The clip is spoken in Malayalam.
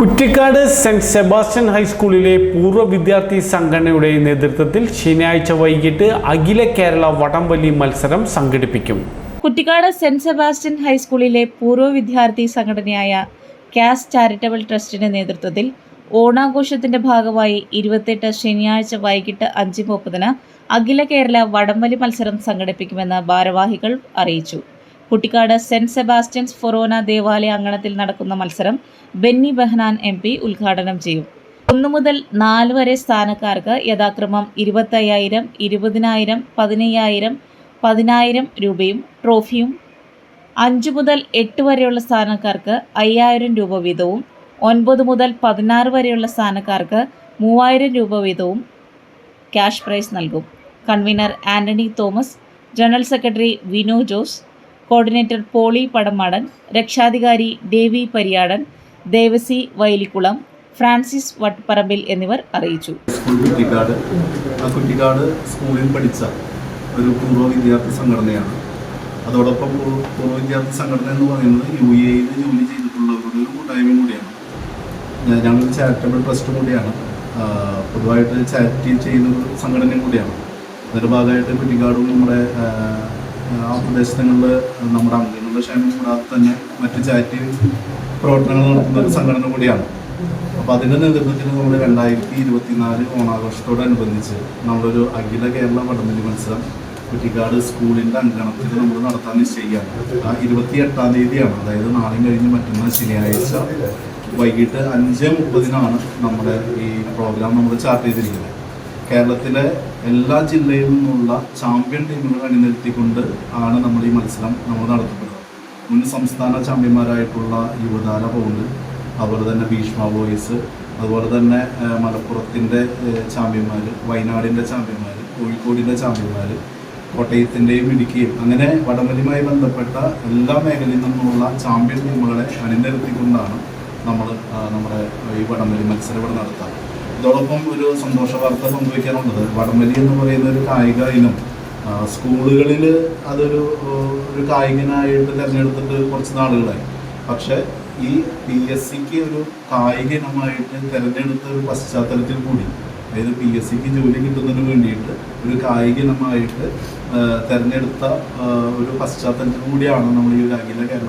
കുറ്റിക്കാട് സെന്റ് സെബാസ്റ്റ്യൻ ഹൈസ്കൂളിലെ പൂർവ വിദ്യാർത്ഥി സംഘടനയുടെ നേതൃത്വത്തിൽ ശനിയാഴ്ച വൈകിട്ട് അഖില കേരള വടംവലി മത്സരം സംഘടിപ്പിക്കും. കുറ്റിക്കാട് സെന്റ് സെബാസ്റ്റ്യൻ ഹൈസ്കൂളിലെ പൂർവ വിദ്യാർത്ഥി സംഘടനയായ കാസ് ചാരിറ്റബിൾ ട്രസ്റ്റിന്റെ നേതൃത്വത്തിൽ ഓണാഘോഷത്തിന്റെ ഭാഗമായി ഇരുപത്തെട്ട് ശനിയാഴ്ച വൈകിട്ട് അഞ്ച് മുപ്പതിന് അഖില കേരള വടംവലി മത്സരം സംഘടിപ്പിക്കുമെന്ന് ഭാരവാഹികൾ അറിയിച്ചു. കുട്ടിക്കാട് സെന്റ് സെബാസ്റ്റ്യൻസ് ഫൊറോന ദേവാലയ അങ്കണത്തിൽ നടക്കുന്ന മത്സരം ബെന്നി ബെഹനാൻ എം ഉദ്ഘാടനം ചെയ്യും. ഒന്നു മുതൽ നാല് വരെ സ്ഥാനക്കാർക്ക് യഥാക്രമം ഇരുപത്തയ്യായിരം ഇരുപതിനായിരം പതിനയ്യായിരം പതിനായിരം രൂപയും ട്രോഫിയും. അഞ്ച് മുതൽ എട്ട് വരെയുള്ള സ്ഥാനക്കാർക്ക് അയ്യായിരം രൂപ വീതവും ഒൻപത് മുതൽ പതിനാറ് വരെയുള്ള സ്ഥാനക്കാർക്ക് മൂവായിരം രൂപ വീതവും ക്യാഷ് പ്രൈസ് നൽകും. Convener Antony Thomas general secretary Vinu Jose coordinator Poly Padamadan രക്ഷാധികാരി ദേവി പരിയാടൻ ദേവസി വൈലിക്കുളം ഫ്രാൻസിസ് വട്ടപ്പറമ്പിൽ എന്നിവർ അറിയിച്ചു. സ്കൂൾ ആ സ്കൂളിൽ പഠിച്ച ഒരു പൂർവ വിദ്യാർത്ഥി സംഘടനയാണ്. അതോടൊപ്പം പൂർവ വിദ്യാർത്ഥി സംഘടന എന്ന് പറയുന്നത് യു എയിൽ ജോലി ചെയ്തിട്ടുള്ളവരുടെ ഒരു കൂട്ടായ്മയും കൂടിയാണ്. ഞങ്ങൾ ചാരിറ്റബിൾ ട്രസ്റ്റും കൂടിയാണ്. പൊതുവായിട്ട് ചാരിറ്റി ചെയ്യുന്ന ഒരു സംഘടനയും കൂടിയാണ്. അതിന്റെ ഭാഗമായിട്ട് കുറ്റിക്കാടും നമ്മുടെ ആ, പ്രദേശങ്ങളിൽ നമ്മുടെ അംഗങ്ങളുടെ ക്ഷേമം കൂടാതെ തന്നെ മറ്റ് ചാരിറ്റി പ്രവർത്തനങ്ങൾ നടത്തുന്ന ഒരു സംഘടന കൂടിയാണ്. അപ്പോൾ അതിന്റെ നേതൃത്വത്തിൽ നമ്മൾ രണ്ടായിരത്തി ഇരുപത്തിനാല് ഓണാഘോഷത്തോടനുബന്ധിച്ച് നമ്മളൊരു അഖില കേരള വടംവലി മത്സരം കുറ്റിക്കാട് സ്കൂളിന്റെ അങ്കണത്തിൽ നമ്മൾ നടത്താൻ നിശ്ചയിക്കുകയാണ്. ആ ഇരുപത്തി എട്ടാം തീയതിയാണ് അതായത് നാളെയും കഴിഞ്ഞ് മറ്റന്നാൾ ശനിയാഴ്ച വൈകിട്ട് അഞ്ച് മുപ്പതിനാണ് നമ്മുടെ ഈ പ്രോഗ്രാം നമ്മൾ ചാർട്ട് ചെയ്തിരിക്കുന്നത്. കേരളത്തിലെ എല്ലാ ജില്ലയിൽ നിന്നുള്ള ചാമ്പ്യൻ ടീമുകൾ അണിനിരത്തിക്കൊണ്ട് ആണ് നമ്മൾ ഈ മത്സരം നമ്മൾ നടത്തുന്നത്. മുൻ സംസ്ഥാന ചാമ്പ്യന്മാരായിട്ടുള്ള യുവതാര പൗണ്ട് അതുപോലെ തന്നെ ഭീഷ്മ ബോയ്സ് അതുപോലെ തന്നെ മലപ്പുറത്തിന്റെ ചാമ്പ്യന്മാർ വയനാടിന്റെ ചാമ്പ്യന്മാർ കോഴിക്കോടിന്റെ ചാമ്പ്യന്മാർ കോട്ടയത്തിന്റെയും ഇടുക്കിയും അങ്ങനെ വടംവലിയുമായി ബന്ധപ്പെട്ട എല്ലാ മേഖലയിൽ നിന്നുമുള്ള ചാമ്പ്യൻ ടീമുകളെ അണിനിരത്തിക്കൊണ്ടാണ് നമ്മൾ നമ്മുടെ ഈ വടംവലി മത്സരം ഇവിടെ നടത്തുക ഇതോടൊപ്പം ഒരു സന്തോഷ വാർത്ത പങ്കുവയ്ക്കാനുള്ളത് വടംവലി എന്ന് പറയുന്ന ഒരു കായിക ഇനം സ്കൂളുകളിൽ അതൊരു ഒരു കായികനായിട്ട് തിരഞ്ഞെടുത്തിട്ട് കുറച്ച് നാളുകളായി. പക്ഷേ ഈ പി എസ് സിക്ക് ഒരു കായിക ഇനമായിട്ട് തിരഞ്ഞെടുത്ത ഒരു പശ്ചാത്തലത്തിൽ കൂടി അതായത് പി എസ് സിക്ക് ജോലി കിട്ടുന്നതിന് വേണ്ടിയിട്ട് ഒരു കായിക ഇനമായിട്ട് തിരഞ്ഞെടുത്ത ഒരു പശ്ചാത്തലത്തിൽ കൂടിയാണ് നമ്മൾ ഈ ഒരു അഖില കേരള